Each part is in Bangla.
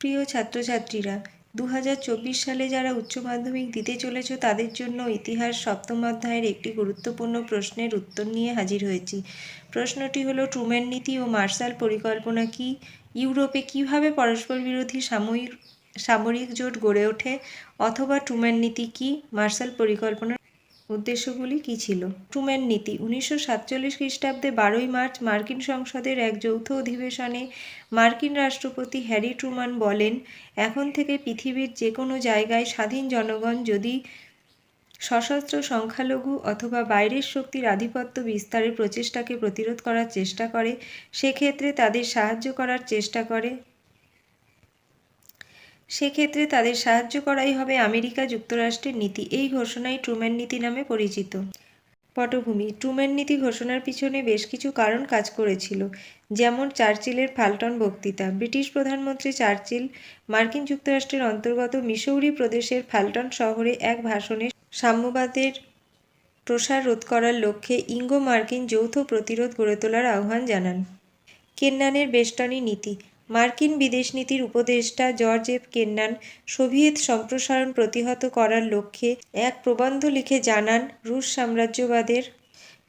প্রিয় ছাত্রছাত্রীরা দু হাজার চব্বিশ সালে যারা উচ্চ মাধ্যমিক দিতে চলেছ তাদের জন্য ইতিহাস সপ্তম অধ্যায়ের একটি গুরুত্বপূর্ণ প্রশ্নের উত্তর নিয়ে হাজির হয়েছি। প্রশ্নটি হলো, ট্রুম্যান নীতি ও মার্শাল পরিকল্পনা কি? ইউরোপে কীভাবে পরস্পর বিরোধী সাময়িক, সামরিক জোট গড়ে ওঠে? অথবা ট্রুম্যান নীতি কি? মার্শাল পরিকল্পনার উদ্দেশ্যগুলি কী ছিল? ট্রুম্যান নীতি, উনিশশো সাতচল্লিশ খ্রিস্টাব্দে বারোই মার্চ মার্কিন সংসদের এক যৌথ অধিবেশনে মার্কিন রাষ্ট্রপতি হ্যারি ট্রুম্যান বলেন, এখন থেকে পৃথিবীর যে কোনো জায়গায় স্বাধীন জনগণ যদি সশস্ত্র সংখ্যালঘু অথবা বাইরের শক্তির আধিপত্য বিস্তারের প্রচেষ্টাকে প্রতিরোধ করার চেষ্টা করে, সেক্ষেত্রে তাদের সাহায্য করার চেষ্টা করে। সেক্ষেত্রে তাদের সাহায্য করাই হবে আমেরিকা যুক্তরাষ্ট্রের নীতি। এই ঘোষণাই ট্রুম্যান নীতি নামে পরিচিত। পটভূমি। ট্রুম্যান নীতি ঘোষণার পিছনে বেশ কিছু কারণ কাজ করেছিল, যেমন চার্চিলের ফাল্টন বক্তৃতা। ব্রিটিশ প্রধানমন্ত্রী চার্চিল মার্কিন যুক্তরাষ্ট্রের অন্তর্গত মিসৌরি প্রদেশের ফাল্টন শহরে এক ভাষণে সাম্যবাদের প্রসার রোধ করার লক্ষ্যে ইঙ্গো মার্কিন যৌথ প্রতিরোধ গড়ে তোলার আহ্বান জানান। কেন্নানের বেষ্টনী নীতি। মার্কিন বিদেশ নীতির উপদেষ্টা জর্জ এফ কেন্নান সোভিয়েত সম্প্রসারণ প্রতিহত করার লক্ষ্যে এক প্রবন্ধ লিখে জানান, রুশ সাম্রাজ্যবাদের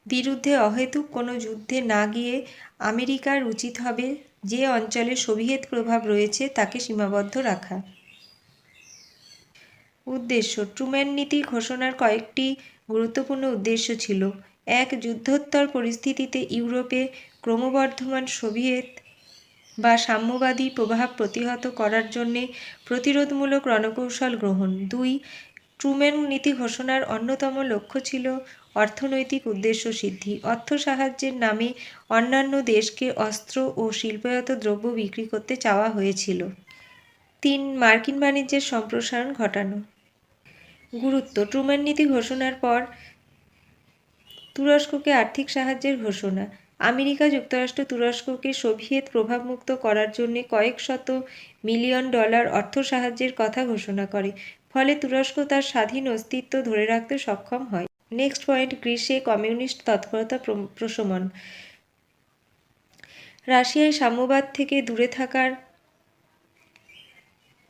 বিরুদ্ধে অহেতুক কোনো যুদ্ধে না গিয়ে আমেরিকার উচিত হবে যে অঞ্চলে সোভিয়েত প্রভাব রয়েছে তাকে সীমাবদ্ধ রাখা। উদ্দেশ্য, ট্রুম্যান নীতি ঘোষণার কয়েকটি গুরুত্বপূর্ণ উদ্দেশ্য ছিল। এক, যুদ্ধোত্তর পরিস্থিতিতে ইউরোপে ক্রমবর্ধমান সোভিয়েত বা সাম্যবাদী প্রভাব প্রতিহত করার জন্যে প্রতিরোধমূলক রণকৌশল গ্রহণ। দুই ট্রুম্যান নীতি ঘোষণার অন্যতম লক্ষ্য ছিল অর্থনৈতিক উদ্দেশ্য সিদ্ধি। অর্থ সাহায্যের নামে অন্যান্য দেশকে অস্ত্র ও শিল্পায়ত দ্রব্য বিক্রি করতে চাওয়া হয়েছিল। তিন, মার্কিন বাণিজ্যের সম্প্রসারণ ঘটানো। গুরুত্ব ট্রুম্যান নীতি ঘোষণার পর তুরস্ককে আর্থিক সাহায্যের ঘোষণা। আমেরিকা যুক্তরাষ্ট্র তুরস্ককে সোভিয়েত প্রভাবমুক্ত করার জন্য কয়েক শত মিলিয়ন ডলার অর্থ সাহায্যের কথা ঘোষণা করে, ফলে তুরস্ক তার স্বাধীন অস্তিত্ব ধরে রাখতে সক্ষম হয়। নেক্সট পয়েন্ট গ্রীসে কমিউনিস্ট তৎপরতা প্রশমন। রাশিয়ায় সাম্যবাদ থেকে দূরে থাকার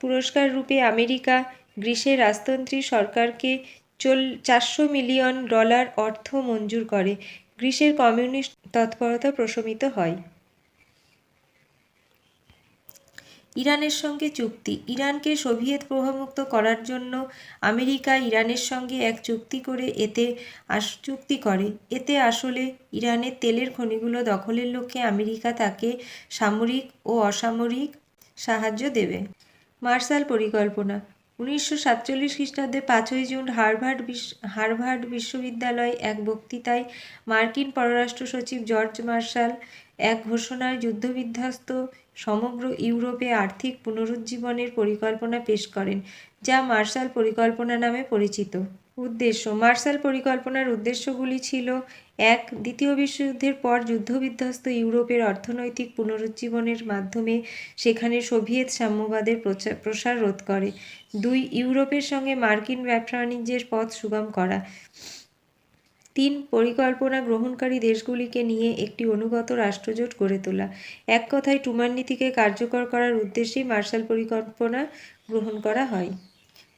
পুরস্কার রূপে আমেরিকা গ্রীসের রাজতন্ত্রী সরকারকে চল, চারশো মিলিয়ন ডলার অর্থ মঞ্জুর করে। গ্রীসের কমিউনিস্ট তৎপরতা প্রশমিত হয়। ইরানের সঙ্গে চুক্তি। ইরানকে সোভিয়েত প্রভাবমুক্ত করার জন্য আমেরিকা ইরানের সঙ্গে এক চুক্তি করে এতে চুক্তি করে। এতে আসলে ইরানের তেলের খনিগুলো দখলের লক্ষ্যে আমেরিকা তাকে সামরিক ও অসামরিক সাহায্য দেবে। মার্শাল পরিকল্পনা। উনিশশো সাতচল্লিশ খ্রিস্টাব্দে পাঁচই জুন হার্ভার্ড হার্ভার্ড বিশ্ববিদ্যালয় এক বক্তৃতায় মার্কিন পররাষ্ট্র সচিব জর্জ মার্শাল এক ঘোষণায় যুদ্ধবিধ্বস্ত সমগ্র ইউরোপে আর্থিক পুনরুজ্জীবনের পরিকল্পনা পেশ করেন, যা মার্শাল পরিকল্পনা নামে পরিচিত। উদ্দেশ্য, মার্শাল পরিকল্পনার উদ্দেশ্যগুলি ছিল এক, দ্বিতীয় বিশ্বযুদ্ধের পর যুদ্ধবিধ্বস্ত ইউরোপের অর্থনৈতিক পুনরুজ্জীবনের মাধ্যমে সেখানে সোভিয়েত সাম্যবাদের প্রসার রোধ করে। দুই, ইউরোপের সঙ্গে মার্কিন ব্যবসা বাণিজ্যের পথ সুগম করা। তিন, পরিকল্পনা গ্রহণকারী দেশগুলিকে নিয়ে একটি অনুগত রাষ্ট্রজোট গড়ে তোলা। এক কথায়, টুমার নীতিকে কার্যকর করার উদ্দেশ্যেই মার্শাল পরিকল্পনা গ্রহণ করা হয়।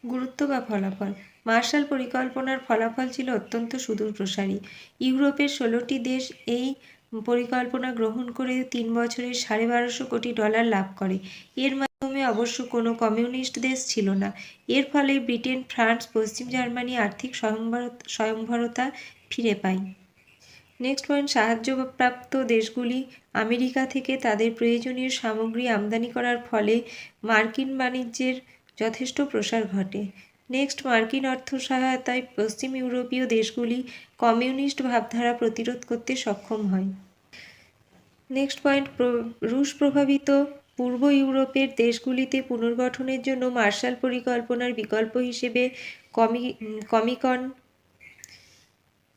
গুরুত্ব বা ফলাফল? মার্শাল পরিকল্পনার ফলাফল ছিল অত্যন্ত সুদূরপ্রসারী ইউরোপের ষোলোটি দেশ এই পরিকল্পনা গ্রহণ করে তিন বছরে সাড়ে বারোশো কোটি ডলার লাভ করে। এর মাধ্যমে অবশ্য কোনো কমিউনিস্ট দেশ ছিল না। এর ফলে ব্রিটেন, ফ্রান্স, পশ্চিম জার্মানি আর্থিক স্বয়ংভরতা ফিরে পায়। নেক্সট পয়েন্ট, সাহায্যপ্রাপ্ত দেশগুলি। আমেরিকা থেকে তাদের প্রয়োজনীয় সামগ্রী আমদানি করার ফলে মার্কিন বাণিজ্যের যথেষ্ট প্রসার ঘটে। নেক্সট মার্কিন অর্থ সহায়তায় পশ্চিম ইউরোপীয় দেশগুলি কমিউনিস্ট ভাবধারা প্রতিরোধ করতে সক্ষম হয়। নেক্সট পয়েন্ট রুশ প্রভাবিত পূর্ব ইউরোপের দেশগুলিতে পুনর্গঠনের জন্য মার্শাল পরিকল্পনার বিকল্প হিসেবে কমি, কমিকন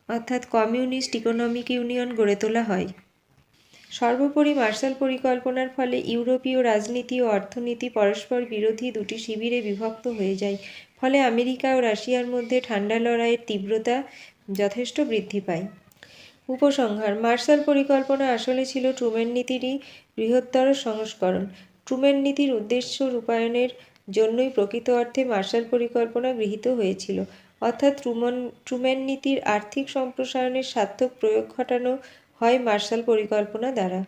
অর্থাৎ কমিউনিস্ট ইকোনমিক ইউনিয়ন গড়ে তোলা হয়। সর্বোপরি মার্শাল পরিকল্পনার ফলে ইউরোপীয় রাজনীতি ও অর্থনীতি পরস্পর বিরোধী দুটি শিবিরে বিভক্ত হয়ে যায়, ফলে আমেরিকা ও রাশিয়ার মধ্যে ঠান্ডা লড়াইয়ের তীব্রতা যথেষ্ট বৃদ্ধি পায়। উপসংহার, মার্শাল পরিকল্পনা আসলে ছিল ট্রুম্যান নীতিরই বৃহত্তর সংস্করণ। ট্রুম্যান নীতির উদ্দেশ্য রূপায়ণের জন্যই প্রকৃত অর্থে মার্শাল পরিকল্পনা গৃহীত হয়েছিল, অর্থাৎ ট্রুমন, ট্রুম্যান নীতির আর্থিক সম্প্রসারণের সার্থক প্রয়োগ ঘটানো হয় মার্শাল পরিকল্পনা দ্বারা।